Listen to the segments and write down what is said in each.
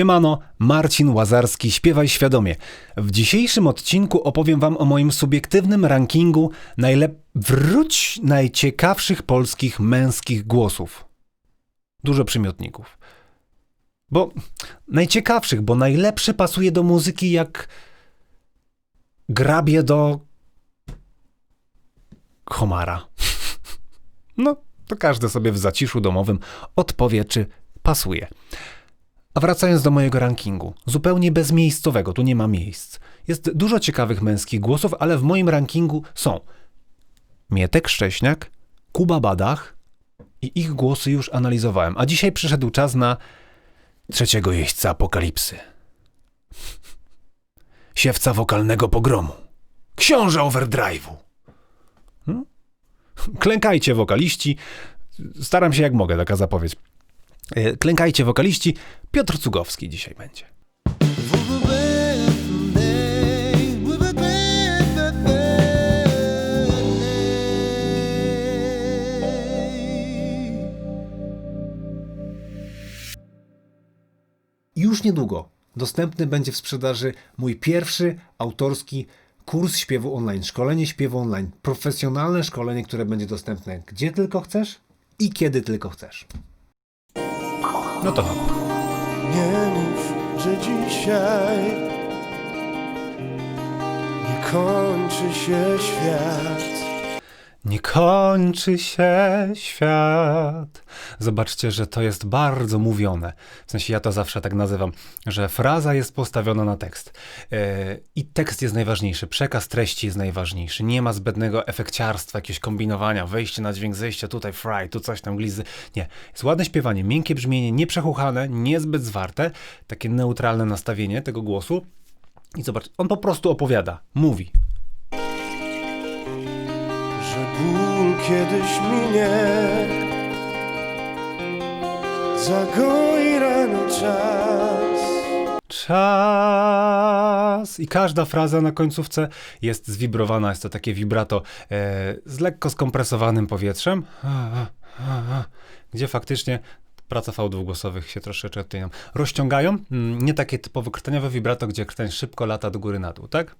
Siemano, Marcin Łazarski, śpiewaj świadomie. W dzisiejszym odcinku opowiem wam o moim subiektywnym rankingu najlep... wróć najciekawszych polskich męskich głosów. Dużo przymiotników. Bo najciekawszych, bo najlepszy pasuje do muzyki jak grabie do homara. No, to każdy sobie w zaciszu domowym odpowie, czy pasuje. A wracając do mojego rankingu, zupełnie bezmiejscowego, tu nie ma miejsc. Jest dużo ciekawych męskich głosów, ale w moim rankingu są Mietek Szcześniak, Kuba Badach i ich głosy już analizowałem. A dzisiaj przyszedł czas na trzeciego jeźdźca apokalipsy. Siewca wokalnego pogromu. Książę overdrive'u. Hmm? Klękajcie wokaliści. Staram się jak mogę, taka zapowiedź. E, Klękajcie wokaliści. Piotr Cugowski dzisiaj będzie. Już niedługo dostępny będzie w sprzedaży mój pierwszy autorski kurs śpiewu online, szkolenie śpiewu online, profesjonalne szkolenie, które będzie dostępne gdzie tylko chcesz i kiedy tylko chcesz. No to hop. Nie mów, że dzisiaj nie kończy się świat. Nie kończy się świat. Zobaczcie, że to jest bardzo mówione. W sensie ja to zawsze tak nazywam, że fraza jest postawiona na tekst. Yy, I tekst jest najważniejszy, przekaz treści jest najważniejszy. Nie ma zbędnego efekciarstwa, jakiegoś kombinowania, wejście na dźwięk, zejście, tutaj fry, tu coś tam glizy. Nie. Jest ładne śpiewanie, miękkie brzmienie, nieprzechuchane, niezbyt zwarte, takie neutralne nastawienie tego głosu. I zobacz, on po prostu opowiada, mówi. Kiedyś minie, zagoi rano czas. Czas. I każda fraza na końcówce jest zwibrowana. Jest to takie vibrato e, z lekko skompresowanym powietrzem, gdzie faktycznie praca fał dwugłosowych się troszeczkę tutaj nam rozciągają. Mm, Nie takie typowo krtaniowe vibrato, gdzie krtań szybko lata do góry na dół, tak?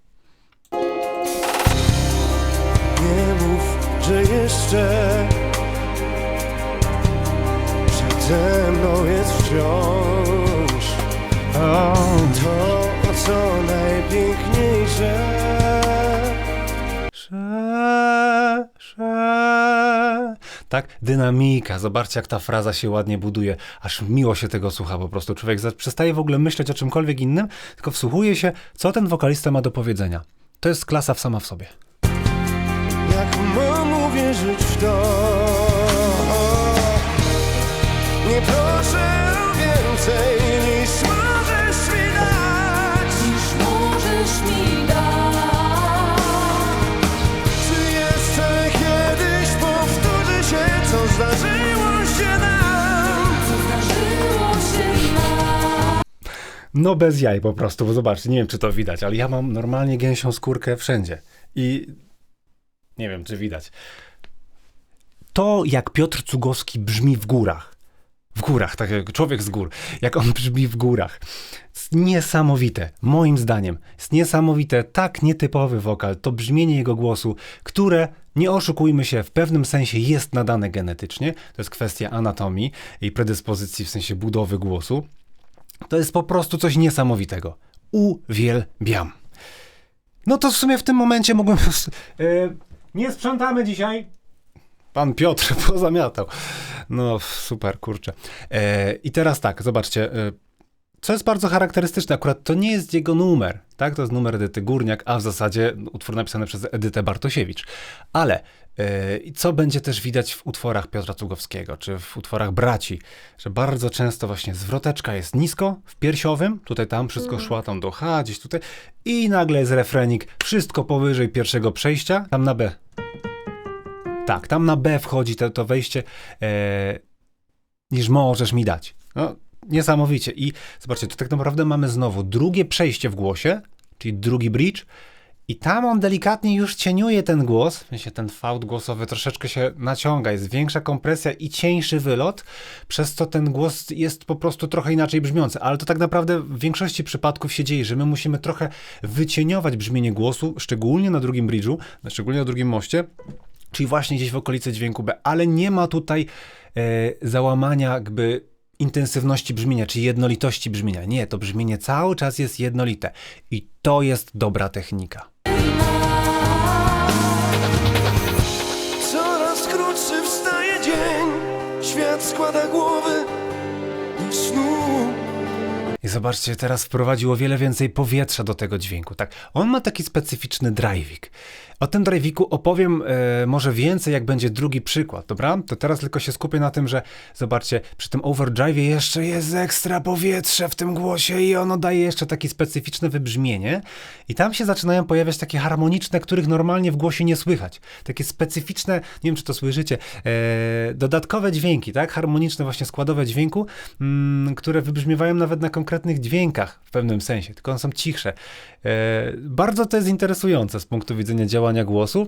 Jeszcze przede mną jest wciąż to, co najpiękniejsze. Sze, sze. Tak, dynamika. Zobaczcie, jak ta fraza się ładnie buduje. Aż miło się tego słucha po prostu. Człowiek przestaje w ogóle myśleć o czymkolwiek innym, tylko wsłuchuje się, co ten wokalista ma do powiedzenia. To jest klasa w sama w sobie. Jak mam uwierzyć w to? Nie proszę o więcej niż możesz mi dać. Niż możesz mi dać. Czy jeszcze kiedyś powtórzy się, co zdarzyło się nam? Co zdarzyło się nam. No bez jaj po prostu, bo zobaczcie, nie wiem czy to widać, ale ja mam normalnie gęsią skórkę wszędzie. I nie wiem czy widać. To jak Piotr Cugowski brzmi w górach. W górach, tak jak człowiek z gór. Jak on brzmi w górach. Jest niesamowite, moim zdaniem. Jest niesamowite, tak nietypowy wokal, to brzmienie jego głosu, które, nie oszukujmy się, w pewnym sensie jest nadane genetycznie. To jest kwestia anatomii i predyspozycji w sensie budowy głosu. To jest po prostu coś niesamowitego. Uwielbiam. No to w sumie w tym momencie mogłem. Yy, nie sprzątamy dzisiaj. Pan Piotr pozamiatał. No super, kurczę. E, I teraz tak, zobaczcie. e, co jest bardzo charakterystyczne, akurat to nie jest jego numer, tak? To jest numer Edyty Górniak, a w zasadzie utwór napisany przez Edytę Bartosiewicz. Ale e, i co będzie też widać w utworach Piotra Cugowskiego, czy w utworach braci, że bardzo często właśnie zwroteczka jest nisko, w piersiowym, tutaj tam wszystko szła tam do H, gdzieś tutaj i nagle jest refrenik, wszystko powyżej pierwszego przejścia, tam na B. Tak, tam na B wchodzi to, to wejście, e, niż możesz mi dać. No, niesamowicie. I zobaczcie, tu tak naprawdę mamy znowu drugie przejście w głosie, czyli drugi bridge I tam on delikatnie już cieniuje ten głos, w sensie ten fałd głosowy troszeczkę się naciąga, jest większa kompresja i cieńszy wylot, przez co ten głos jest po prostu trochę inaczej brzmiący. Ale to tak naprawdę w większości przypadków się dzieje, że my musimy trochę wycieniować brzmienie głosu, szczególnie na drugim bridge'u, szczególnie na drugim moście, czyli właśnie gdzieś w okolicy dźwięku B, ale nie ma tutaj e, załamania jakby intensywności brzmienia, czy jednolitości brzmienia. Nie, to brzmienie cały czas jest jednolite i to jest dobra technika. Coraz krótszy wstaje dzień Świat składa głowy do snu I zobaczcie, teraz wprowadził o wiele więcej powietrza do tego dźwięku. Tak, on ma taki specyficzny drive'ik. O tym drive'iku opowiem e, może więcej, jak będzie drugi przykład, dobra? To teraz tylko się skupię na tym, że zobaczcie, przy tym overdrive'ie jeszcze jest ekstra powietrze w tym głosie i ono daje jeszcze takie specyficzne wybrzmienie. I tam się zaczynają pojawiać takie harmoniczne, których normalnie w głosie nie słychać. Takie specyficzne, nie wiem czy to słyszycie, e, dodatkowe dźwięki, tak? Harmoniczne właśnie składowe dźwięku, mm, które wybrzmiewają nawet na konkretnych dźwiękach w pewnym sensie, tylko one są cichsze. E, bardzo to jest interesujące z punktu widzenia działania głosu.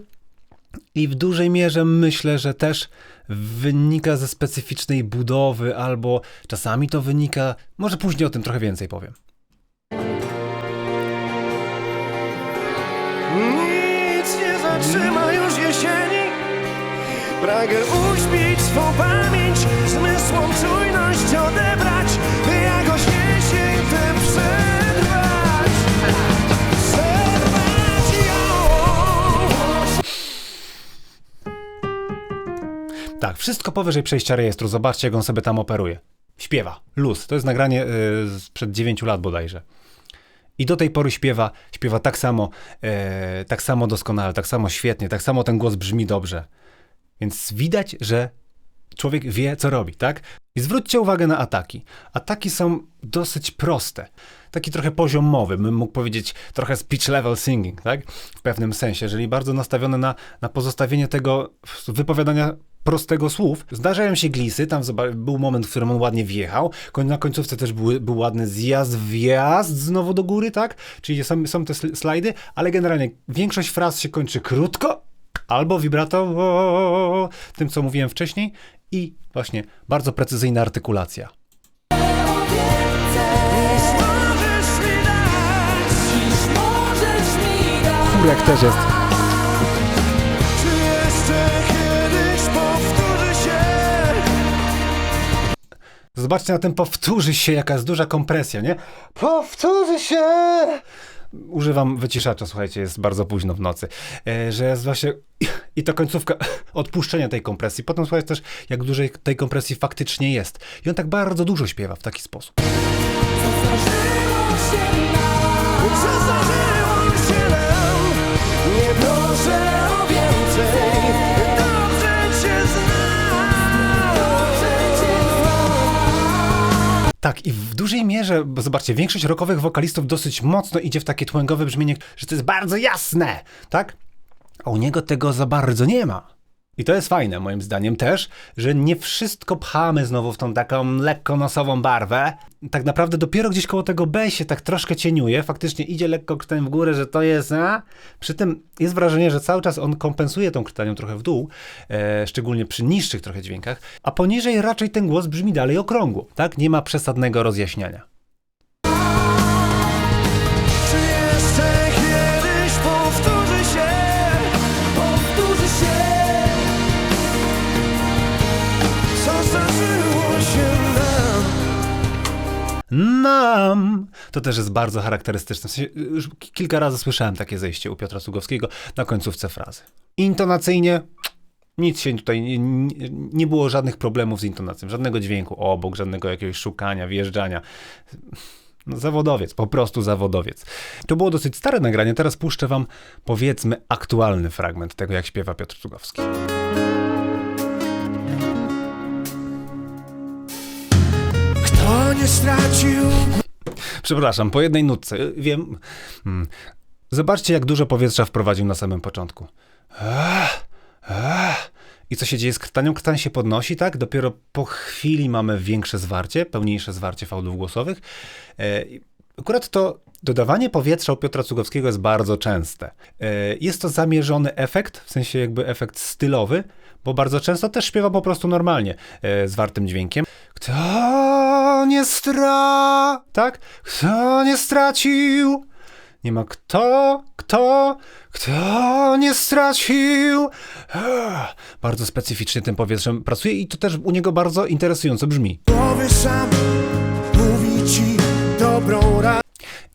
I w dużej mierze myślę, że też wynika ze specyficznej budowy, albo czasami to wynika, może później o tym trochę więcej powiem. Nic nie zatrzyma już jesieni Pragę uśpić swą pamięć Zmysłom czujność Tak, wszystko powyżej przejścia rejestru. Zobaczcie, jak on sobie tam operuje. Śpiewa. Luz. To jest nagranie y, sprzed 9 lat bodajże. I do tej pory śpiewa, śpiewa tak samo, e, tak samo doskonale, tak samo świetnie, tak samo ten głos brzmi dobrze. Więc widać, że człowiek wie, co robi, tak? I zwróćcie uwagę na ataki. Ataki są dosyć proste. Taki trochę poziomowy, bym mógł powiedzieć trochę speech level singing, tak? W pewnym sensie, jeżeli bardzo nastawione na, na pozostawienie tego wypowiadania prostego słów. Zdarzają się glisy, tam był moment, w którym on ładnie wjechał, na końcówce też był, był ładny zjazd, wjazd znowu do góry, tak? Czyli są, są te sl- slajdy, ale generalnie większość fraz się kończy krótko, albo vibrato, tym co mówiłem wcześniej i właśnie bardzo precyzyjna artykulacja. Dać Kurek też jest. Zobaczcie na tym, powtórzy się, jaka jest duża kompresja, nie? Powtórzy się! Używam wyciszacza, słuchajcie, jest bardzo późno w nocy, e, że jest właśnie i to końcówka odpuszczenia tej kompresji. Potem słuchajcie też, jak dużej tej kompresji faktycznie jest. I on tak bardzo dużo śpiewa w taki sposób. Zdarzyło się nam Co Tak, i w dużej mierze, bo zobaczcie, większość rockowych wokalistów dosyć mocno idzie w takie tłęgowe brzmienie, że to jest bardzo jasne, tak? A u niego tego za bardzo nie ma. I to jest fajne, moim zdaniem też, że nie wszystko pchamy znowu w tą taką lekko nosową barwę. Tak naprawdę dopiero gdzieś koło tego B się tak troszkę cieniuje, faktycznie idzie lekko krtań w górę, że to jest a? Przy tym jest wrażenie, że cały czas on kompensuje tą krtanią trochę w dół, e, szczególnie przy niższych trochę dźwiękach, a poniżej raczej ten głos brzmi dalej okrągło, tak? Nie ma przesadnego rozjaśniania. Nam! To też jest bardzo charakterystyczne. W sensie, już ki- kilka razy słyszałem takie zejście u Piotra Sługowskiego na końcówce frazy. Intonacyjnie nic się tutaj, nie, nie- było żadnych problemów z intonacją, żadnego dźwięku obok, żadnego jakiegoś szukania, wjeżdżania. No, zawodowiec, po prostu zawodowiec. To było dosyć stare nagranie, teraz puszczę wam powiedzmy aktualny fragment tego, jak śpiewa Piotr Sługowski. Nie stracił Przepraszam, po jednej nutce. Wiem. Mm. Zobaczcie, jak dużo powietrza wprowadził na samym początku. I co się dzieje z krtanią? Krtań się podnosi, tak? Dopiero po chwili mamy większe zwarcie, pełniejsze zwarcie fałdów głosowych. E, Akurat to dodawanie powietrza u Piotra Cugowskiego jest bardzo częste. E, Jest to zamierzony efekt, w sensie jakby efekt stylowy, bo bardzo często też śpiewa po prostu normalnie, e, zwartym dźwiękiem. Kto nie stra... tak? Kto nie stracił? Nie ma kto, kto, kto nie stracił. Ech, Bardzo specyficznie tym powietrzem pracuje i to też u niego bardzo interesująco brzmi. Powiesz sam, mówi ci dobrą radę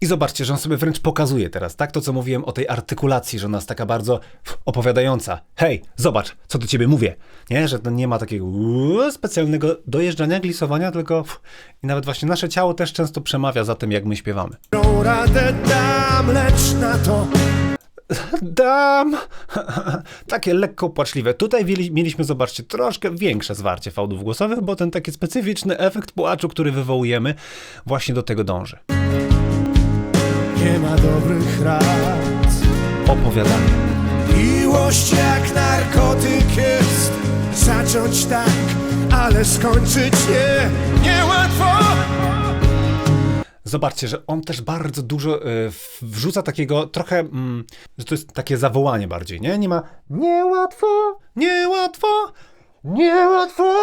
I zobaczcie, że on sobie wręcz pokazuje teraz, tak? To, co mówiłem o tej artykulacji, że ona jest taka bardzo opowiadająca. Hej, zobacz, co do ciebie mówię. Nie, że to nie ma takiego specjalnego dojeżdżania, glisowania, tylko i nawet właśnie nasze ciało też często przemawia za tym, jak my śpiewamy. Radę dam, lecz na to Dam! Takie lekko płaczliwe. Tutaj mieli- mieliśmy, zobaczcie, troszkę większe zwarcie fałdów głosowych, bo ten taki specyficzny efekt płaczu, który wywołujemy, właśnie do tego dąży. Nie ma dobrych rad. Opowiadanie. Miłość jak narkotyk jest Zacząć tak, ale skończyć nie Niełatwo Zobaczcie, że on też bardzo dużo y, wrzuca takiego trochę, mm, że to jest takie zawołanie bardziej, nie? Nie ma niełatwo, niełatwo, niełatwo.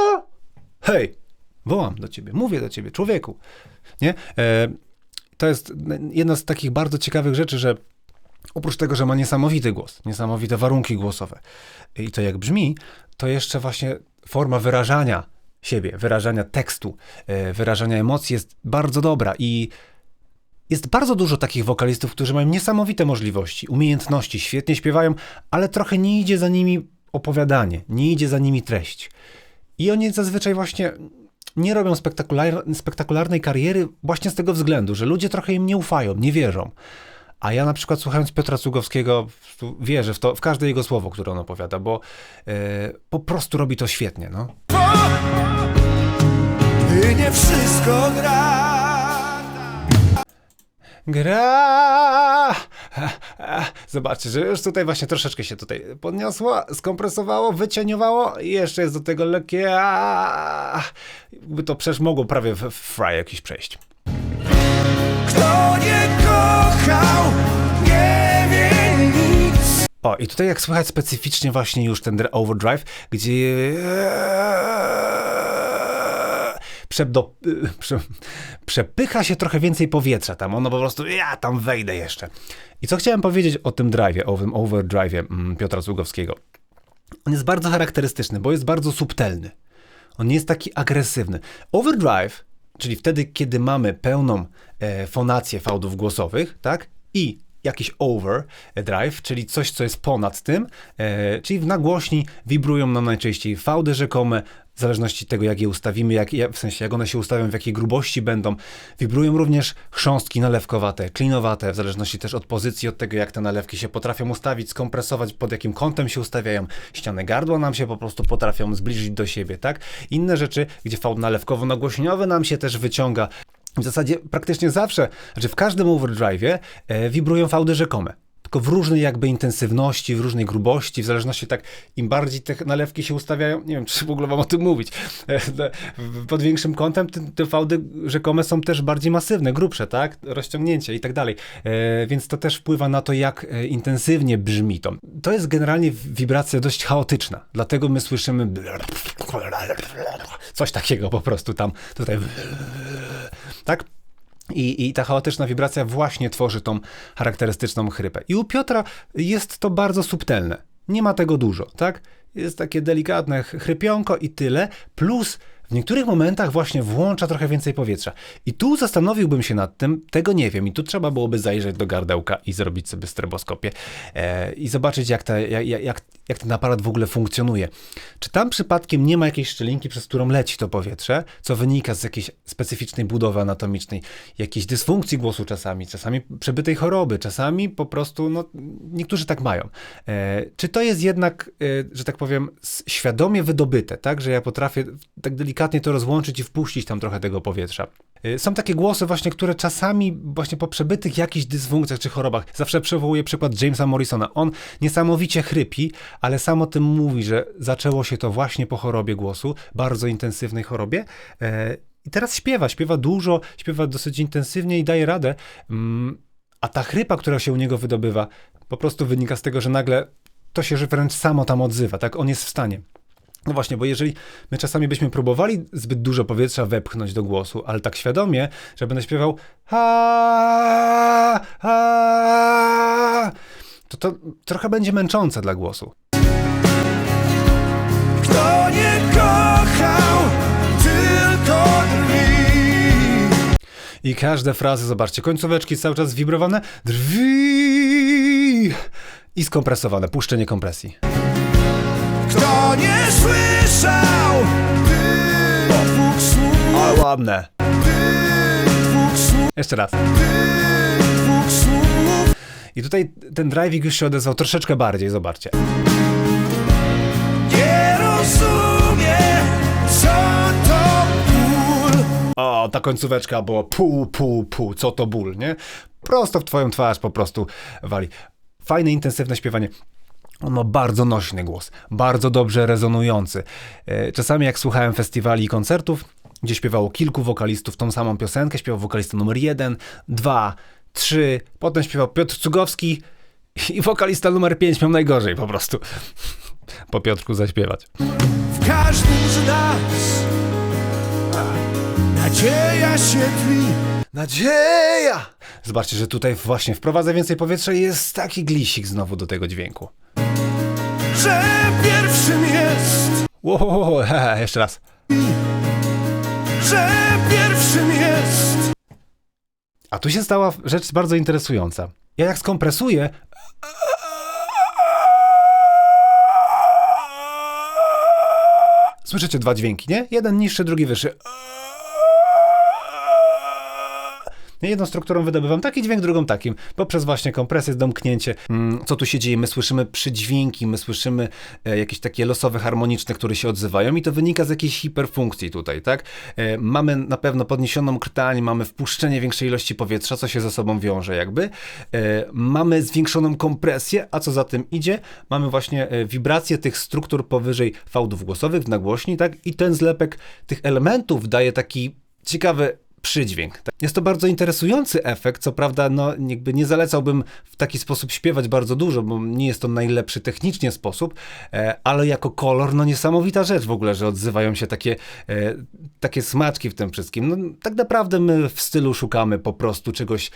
Hej, wołam do ciebie, mówię do ciebie, człowieku. Nie? E, to jest jedna z takich bardzo ciekawych rzeczy, że oprócz tego, że ma niesamowity głos, niesamowite warunki głosowe i to jak brzmi, to jeszcze właśnie forma wyrażania siebie, wyrażania tekstu, e, wyrażania emocji jest bardzo dobra i jest bardzo dużo takich wokalistów, którzy mają niesamowite możliwości, umiejętności, świetnie śpiewają, ale trochę nie idzie za nimi opowiadanie, nie idzie za nimi treść. I oni zazwyczaj właśnie nie robią spektakular- spektakularnej kariery właśnie z tego względu, że ludzie trochę im nie ufają, nie wierzą. A ja na przykład słuchając Piotra Cugowskiego wierzę w to, w każde jego słowo, które on opowiada, bo e, po prostu robi to świetnie, no. Gdy nie wszystko gra Gra! Zobaczcie, że już tutaj właśnie troszeczkę się tutaj podniosło, skompresowało, wycieniowało i jeszcze jest do tego lekkie... Jakby to przecież mogło prawie w fry jakiś przejść. Kto nie kochał Nie wie nic O, i tutaj jak słychać specyficznie właśnie już ten dr- overdrive, gdzie prze, przepycha się trochę więcej powietrza tam, ono po prostu, ja tam wejdę jeszcze. I co chciałem powiedzieć o tym drive'ie, o tym overdrive'ie mm, Piotra Cugowskiego. On jest bardzo charakterystyczny, bo jest bardzo subtelny. On nie jest taki agresywny. Overdrive, czyli wtedy, kiedy mamy pełną e, fonację fałdów głosowych, tak? I jakiś overdrive, czyli coś, co jest ponad tym, e, czyli w nagłośni wibrują nam najczęściej fałdy rzekome, w zależności od tego, jak je ustawimy, jak, w sensie jak one się ustawią, w jakiej grubości będą. Wibrują również chrząstki nalewkowate, klinowate, w zależności też od pozycji, od tego, jak te nalewki się potrafią ustawić, skompresować, pod jakim kątem się ustawiają. Ściany gardła nam się po prostu potrafią zbliżyć do siebie, tak? Inne rzeczy, gdzie fałd nalewkowo-nagłośniowy nam się też wyciąga. W zasadzie praktycznie zawsze, znaczy w każdym overdrive'ie e, wibrują fałdy rzekome. Tylko w różnej jakby intensywności, w różnej grubości, w zależności tak, im bardziej te nalewki się ustawiają, nie wiem, czy w ogóle mam o tym mówić, pod większym kątem te, te fałdy rzekome są też bardziej masywne, grubsze, tak, rozciągnięcie i tak dalej, e, więc to też wpływa na to, jak e, intensywnie brzmi to. To jest generalnie wibracja dość chaotyczna, dlatego my słyszymy coś takiego po prostu tam, tutaj tak? I, I ta chaotyczna wibracja właśnie tworzy tą charakterystyczną chrypę. I u Piotra jest to bardzo subtelne. Nie ma tego dużo, tak? Jest takie delikatne ch- chrypionko i tyle, plus w niektórych momentach właśnie włącza trochę więcej powietrza. I tu zastanowiłbym się nad tym, tego nie wiem, i tu trzeba byłoby zajrzeć do gardełka i zrobić sobie streboskopię e, i zobaczyć, jak, ta, jak, jak, jak ten aparat w ogóle funkcjonuje. Czy tam przypadkiem nie ma jakiejś szczelinki, przez którą leci to powietrze, co wynika z jakiejś specyficznej budowy anatomicznej, jakiejś dysfunkcji głosu czasami, czasami przebytej choroby, czasami po prostu, no, niektórzy tak mają. E, czy to jest jednak, e, że tak powiem, świadomie wydobyte, tak, że ja potrafię tak delikatnie to rozłączyć i wpuścić tam trochę tego powietrza? E, Są takie głosy właśnie, które czasami właśnie po przebytych jakichś dysfunkcjach czy chorobach, zawsze przywołuję przykład Jamesa Morrisona. On niesamowicie chrypi, ale sam o tym mówi, że zaczęło się to właśnie po chorobie głosu, bardzo intensywnej chorobie. E, I teraz śpiewa, śpiewa dużo, śpiewa dosyć intensywnie i daje radę. Mm, a ta chrypa, która się u niego wydobywa, po prostu wynika z tego, że nagle to się wręcz samo tam odzywa, tak? On jest w stanie. No właśnie, bo jeżeli my czasami byśmy próbowali zbyt dużo powietrza wepchnąć do głosu, ale tak świadomie, że będę śpiewał ha, ha, to to trochę będzie męczące dla głosu. Kto nie kochał, tylko drwi. I każde frazy, zobaczcie, końcóweczki cały czas wibrowane, drwi i skompresowane, puszczenie kompresji. Kto nie słyszał tych dwóch słów, Ale ładne. tych dwóch słów, Jeszcze raz. tych dwóch słów. I tutaj ten driving już się odezwał troszeczkę bardziej, zobaczcie. Nie rozumie, co to ból. O, ta końcóweczka była pół, pół, pół, co to ból, nie? Prosto w twoją twarz po prostu wali. Fajne, intensywne śpiewanie. On ma bardzo nośny głos, bardzo dobrze rezonujący. E, Czasami jak słuchałem festiwali i koncertów, gdzie śpiewało kilku wokalistów tą samą piosenkę, śpiewał wokalista numer jeden, dwa, trzy, potem śpiewał Piotr Cugowski i wokalista numer pięć miał najgorzej po prostu. Po Piotrku zaśpiewać. W każdym z nas nadzieja się tli. Nadzieja! Zobaczcie, że tutaj właśnie wprowadza więcej powietrza i jest taki glisik znowu do tego dźwięku. Że pierwszym jest, Wow, he, jeszcze raz. że pierwszym jest. A tu się stała rzecz bardzo interesująca. Ja jak skompresuję. Słyszycie dwa dźwięki, nie? Jeden niższy, drugi wyższy. Jedną strukturą wydobywam taki dźwięk, drugą takim, poprzez właśnie kompresję, domknięcie. Mm, Co tu się dzieje? My słyszymy przydźwięki, my słyszymy e, jakieś takie losowe, harmoniczne, które się odzywają i to wynika z jakiejś hiperfunkcji tutaj, tak? E, mamy na pewno podniesioną krtań, mamy wpuszczenie większej ilości powietrza, co się ze sobą wiąże jakby. E, mamy zwiększoną kompresję, a co za tym idzie? Mamy właśnie wibrację tych struktur powyżej fałdów głosowych w nagłośni, tak? I ten zlepek tych elementów daje taki ciekawy przydźwięk. Tak. Jest to bardzo interesujący efekt, co prawda no, jakby nie zalecałbym w taki sposób śpiewać bardzo dużo, bo nie jest to najlepszy technicznie sposób, e, ale jako kolor, no niesamowita rzecz w ogóle, że odzywają się takie, e, takie smaczki w tym wszystkim. No, tak naprawdę my w stylu szukamy po prostu czegoś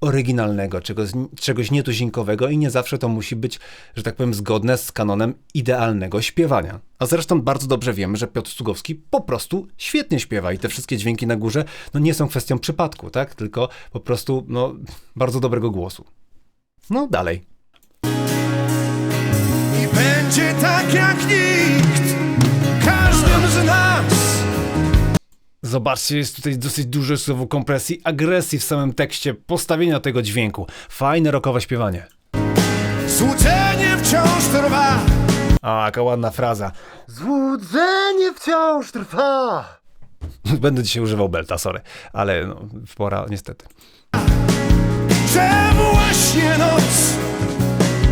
oryginalnego, czegoś, czegoś nietuzinkowego i nie zawsze to musi być, że tak powiem, zgodne z kanonem idealnego śpiewania. A zresztą bardzo dobrze wiemy, że Piotr Cugowski po prostu świetnie śpiewa i te wszystkie dźwięki na górze no nie są kwestią przypadku, tak? Tylko po prostu no, bardzo dobrego głosu. No dalej. I będzie tak jak nikt, każdym z nas. Zobaczcie, jest tutaj dosyć duże słowo kompresji, agresji w samym tekście, postawienia tego dźwięku. Fajne rockowe śpiewanie. Złudzenie wciąż trwa. A, jaka ładna fraza. Złudzenie wciąż trwa. Będę dzisiaj używał belta, sorry, ale no, pora niestety. Że właśnie noc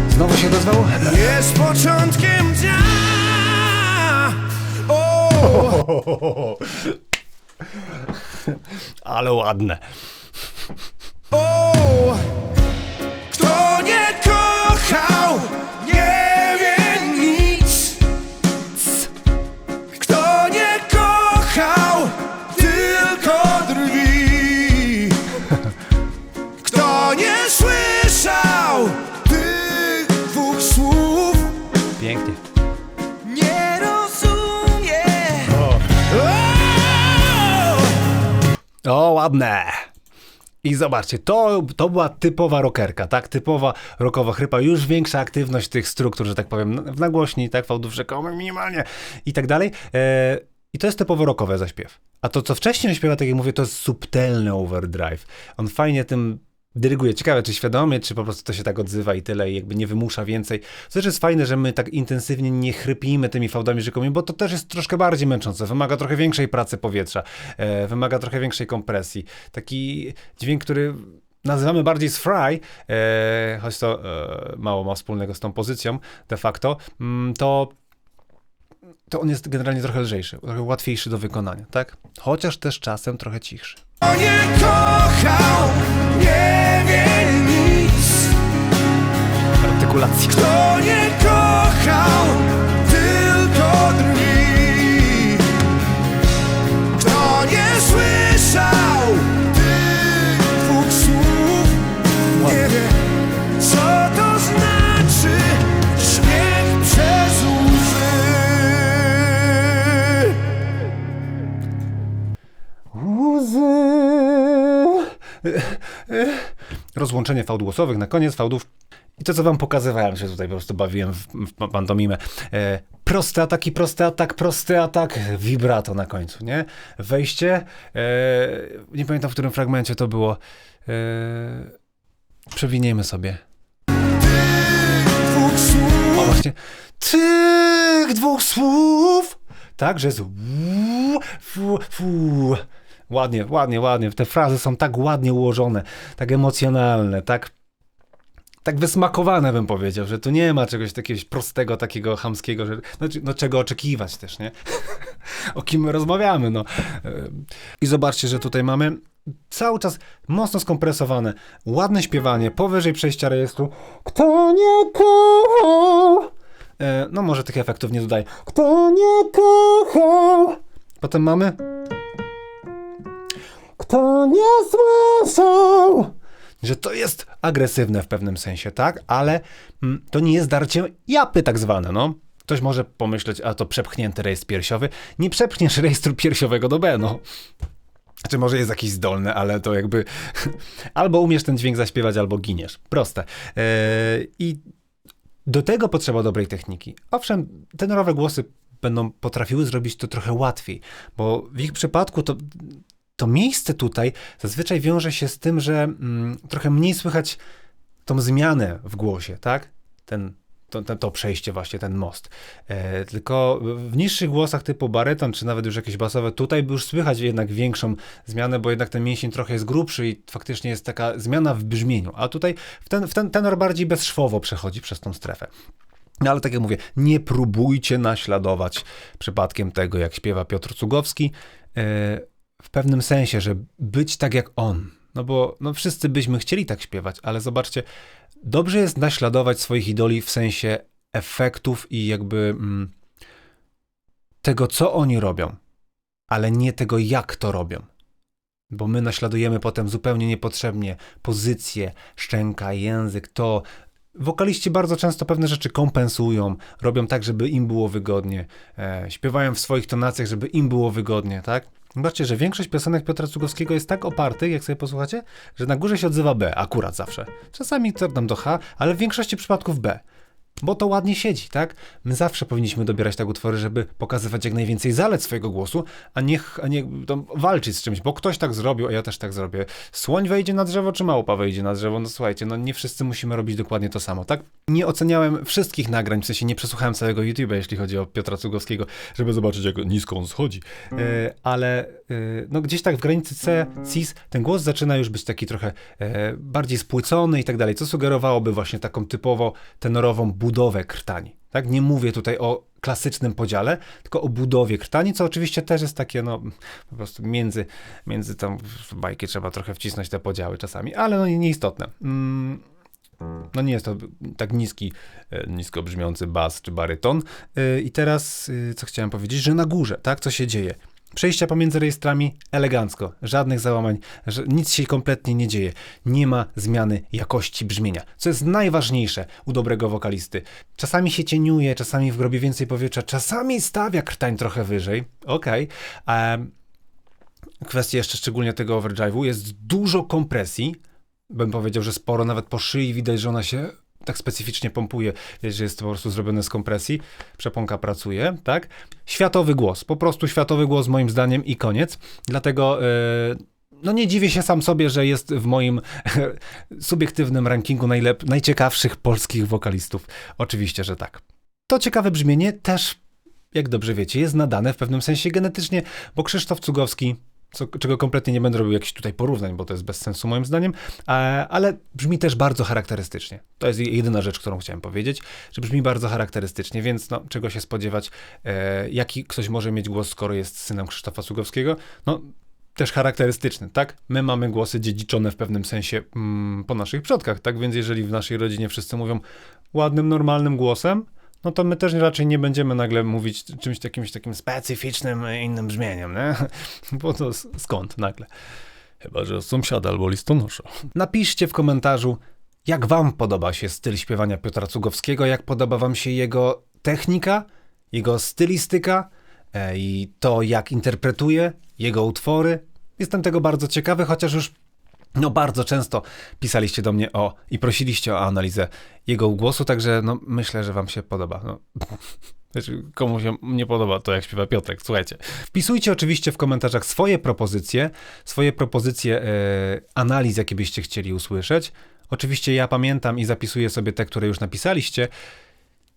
Znowu się odezwał? jest początkiem dnia. O, Ale ładne. o, O, ładne. I zobaczcie, to, to była typowa rockerka, tak? Typowa rockowa chrypa, już większa aktywność tych struktur, że tak powiem, w nagłośni, tak? Fałdów rzekomych minimalnie i tak dalej. E, I to jest typowo rockowe zaśpiew. A to, co wcześniej śpiewa, tak jak mówię, to jest subtelny overdrive. On fajnie tym dyryguje. Ciekawe, czy świadomie, czy po prostu to się tak odzywa i tyle, i jakby nie wymusza więcej. To też jest fajne, że my tak intensywnie nie chrypimy tymi fałdami rzekomymi, bo to też jest troszkę bardziej męczące. Wymaga trochę większej pracy powietrza, e, wymaga trochę większej kompresji. Taki dźwięk, który nazywamy bardziej z fry, e, choć to e, mało ma wspólnego z tą pozycją de facto, mm, to to on jest generalnie trochę lżejszy, trochę łatwiejszy do wykonania, tak? Chociaż też czasem trochę cichszy. Nie kochał, nie wie nic. Kto nie kochał, Rozłączenie fałd głosowych na koniec fałdów. I to, co wam pokazywałem, się tutaj po prostu bawiłem w, w pantomimę. E, prosty atak i prosty atak, prosty atak, vibrato na końcu, nie? Wejście, e, nie pamiętam, w którym fragmencie to było. E, przewiniemy sobie. O, właśnie. Tych dwóch słów. Tak, że jest wu. Ładnie, ładnie, ładnie. Te frazy są tak ładnie ułożone, tak emocjonalne, tak, tak wysmakowane bym powiedział, że tu nie ma czegoś takiego prostego, takiego chamskiego, że, no, no czego oczekiwać też, nie? o kim my rozmawiamy, no. Ym, I zobaczcie, że tutaj mamy cały czas mocno skompresowane, ładne śpiewanie, powyżej przejścia rejestru. Kto nie kochał? E, no może tych efektów nie dodaję. Kto nie kochał? Potem mamy... Kto nie słyszał? Że to jest agresywne w pewnym sensie, tak? Ale mm, to nie jest darcie japy tak zwane, no. Ktoś może pomyśleć, a to przepchnięty rejestr piersiowy. Nie przepchniesz rejestru piersiowego do B, no. Czy może jest jakiś zdolny, ale to jakby albo umiesz ten dźwięk zaśpiewać, albo giniesz. Proste. Eee, I do tego potrzeba dobrej techniki. Owszem, tenorowe głosy będą potrafiły zrobić to trochę łatwiej, bo w ich przypadku to, to miejsce tutaj zazwyczaj wiąże się z tym, że mm, trochę mniej słychać tą zmianę w głosie, tak? Ten, to, to, przejście właśnie, ten most. E, tylko w niższych głosach typu baryton, czy nawet już jakieś basowe, tutaj już słychać jednak większą zmianę, bo jednak ten mięsień trochę jest grubszy i faktycznie jest taka zmiana w brzmieniu. A tutaj w ten, w ten tenor bardziej bezszwowo przechodzi przez tą strefę. No ale tak jak mówię, nie próbujcie naśladować przypadkiem tego, jak śpiewa Piotr Cugowski, e, w pewnym sensie, że być tak jak on. No bo no wszyscy byśmy chcieli tak śpiewać, ale zobaczcie, dobrze jest naśladować swoich idoli w sensie efektów i jakby mm, tego, co oni robią, ale nie tego, jak to robią. Bo my naśladujemy potem zupełnie niepotrzebnie pozycję, szczęka, język, to. Wokaliści bardzo często pewne rzeczy kompensują, robią tak, żeby im było wygodnie, e, śpiewają w swoich tonacjach, żeby im było wygodnie, tak? Zobaczcie, że większość piosenek Piotra Cugowskiego jest tak opartych, jak sobie posłuchacie, że na górze się odzywa B, akurat zawsze. Czasami to tam do H, ale w większości przypadków B. Bo to ładnie siedzi, tak? My zawsze powinniśmy dobierać tak utwory, żeby pokazywać jak najwięcej zalet swojego głosu, a nie, a nie walczyć z czymś, bo ktoś tak zrobił, a ja też tak zrobię. Słoń wejdzie na drzewo, czy małpa wejdzie na drzewo? No słuchajcie, no nie wszyscy musimy robić dokładnie to samo, tak? Nie oceniałem wszystkich nagrań, w sensie nie przesłuchałem całego YouTube'a, jeśli chodzi o Piotra Cugowskiego, żeby zobaczyć, jak nisko on schodzi. E, ale e, no gdzieś tak w granicy C, cis, ten głos zaczyna już być taki trochę e, bardziej spłycony i tak dalej, co sugerowałoby właśnie taką typowo tenorową budowę krtani. Tak? Nie mówię tutaj o klasycznym podziale, tylko o budowie krtani, co oczywiście też jest takie, no, po prostu między, między tam bajki trzeba trochę wcisnąć te podziały czasami, ale no nieistotne. Mm, no nie jest to tak niski, e, nisko brzmiący bas czy baryton. E, I teraz, e, co chciałem powiedzieć, że na górze, tak, co się dzieje? Przejścia pomiędzy rejestrami elegancko, żadnych załamań, nic się kompletnie nie dzieje. Nie ma zmiany jakości brzmienia, co jest najważniejsze u dobrego wokalisty. Czasami się cieniuje, czasami w grobie więcej powietrza, czasami stawia krtań trochę wyżej, okej. Okay. Kwestia jeszcze szczególnie tego overdrive'u, jest dużo kompresji, bym powiedział, że sporo, nawet po szyi widać, że ona się tak specyficznie pompuje, że jest to po prostu zrobione z kompresji, przeponka pracuje, tak? Światowy głos, po prostu światowy głos moim zdaniem i koniec, dlatego... Yy, no nie dziwię się sam sobie, że jest w moim subiektywnym rankingu najlep- najciekawszych polskich wokalistów. Oczywiście, że tak. To ciekawe brzmienie też, jak dobrze wiecie, jest nadane w pewnym sensie genetycznie, bo Krzysztof Cugowski co, czego kompletnie nie będę robił jakichś tutaj porównań, bo to jest bez sensu moim zdaniem, e, ale brzmi też bardzo charakterystycznie. To jest jedyna rzecz, którą chciałem powiedzieć, że brzmi bardzo charakterystycznie, więc no, czego się spodziewać, e, jaki ktoś może mieć głos, skoro jest synem Krzysztofa Sługowskiego? No, też charakterystyczny, tak? My mamy głosy dziedziczone w pewnym sensie mm, po naszych przodkach, tak? Więc jeżeli w naszej rodzinie wszyscy mówią ładnym, normalnym głosem, no to my też raczej nie będziemy nagle mówić czymś takim, specyficznym, innym brzmieniem, nie? Bo to skąd nagle? Chyba, że sąsiada albo listonosza. Napiszcie w komentarzu, jak wam podoba się styl śpiewania Piotra Cugowskiego, jak podoba wam się jego technika, jego stylistyka e, i to, jak interpretuje jego utwory. Jestem tego bardzo ciekawy, chociaż już no bardzo często pisaliście do mnie o i prosiliście o analizę jego głosu, także no myślę, że wam się podoba. No. Znaczy, komu się nie podoba to, jak śpiewa Piotrek, słuchajcie. Wpisujcie oczywiście w komentarzach swoje propozycje, swoje propozycje e, analiz, jakie byście chcieli usłyszeć. Oczywiście ja pamiętam i zapisuję sobie te, które już napisaliście.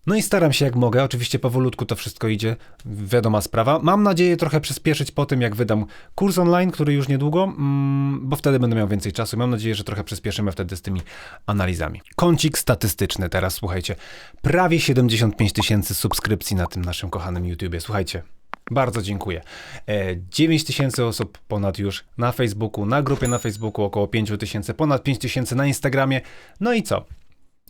No i staram się jak mogę, oczywiście powolutku to wszystko idzie, wiadoma sprawa. Mam nadzieję trochę przyspieszyć po tym, jak wydam kurs online, który już niedługo, mm, bo wtedy będę miał więcej czasu. Mam nadzieję, że trochę przyspieszymy wtedy z tymi analizami. Kącik statystyczny teraz, słuchajcie. Prawie 75 tysięcy subskrypcji na tym naszym kochanym YouTubie. Słuchajcie, bardzo dziękuję. E, 9 tysięcy osób ponad już na Facebooku, na grupie na Facebooku około 5 tysięcy, ponad 5 tysięcy na Instagramie. No i co?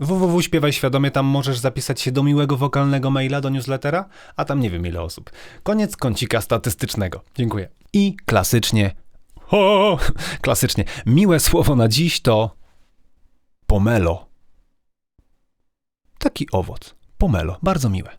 Www śpiewaj świadomie, tam możesz zapisać się do miłego wokalnego maila, do newslettera, a tam nie wiem ile osób. Koniec kącika statystycznego. Dziękuję. I klasycznie, ho, klasycznie, miłe słowo na dziś to pomelo. Taki owoc, pomelo, bardzo miłe.